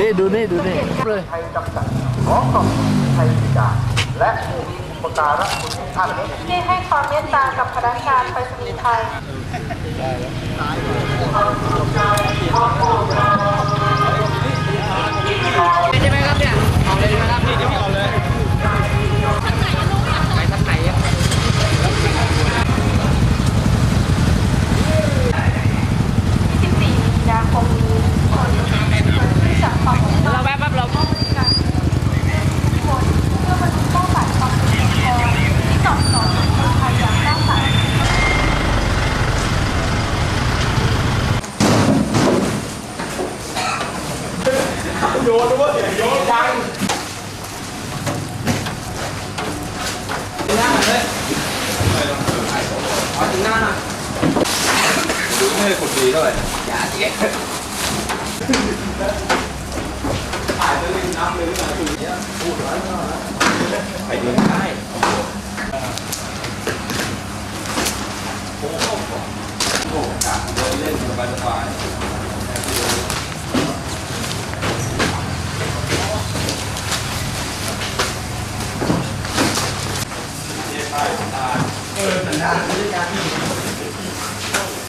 นี่ดูนี่ดูนี่เลยไทยจำกัดขอขอบคุณไทยบริการและผู้มีอุปการะคุณทุกท่านที่ให้ความเมตตากับพนักงานไปรษณีย์ไทย ใช่ไหมครับเนี่ยเอาเลยใช่ไหมครับพี่จะเอาเลยไปทางไหนอะ 24มีนาคมนี้ที่จากความมุ่งมั่น เราแวะแป๊บเรา บริการทุกคนเพื่อบรรลุเป้าหมายความเป็นองค์กรที่ตอบสนองคนไทยอย่างสร้างสรรค์ โยนตัวเอาถึงหน้าหน่อยไม่ได้คนดีเท่าไหร่อย่าเจ๊ไปเดินได้โอ้โหโอ้โหกะเดินเล่นสบายสบาย เออสันดาณไม่ได้การที่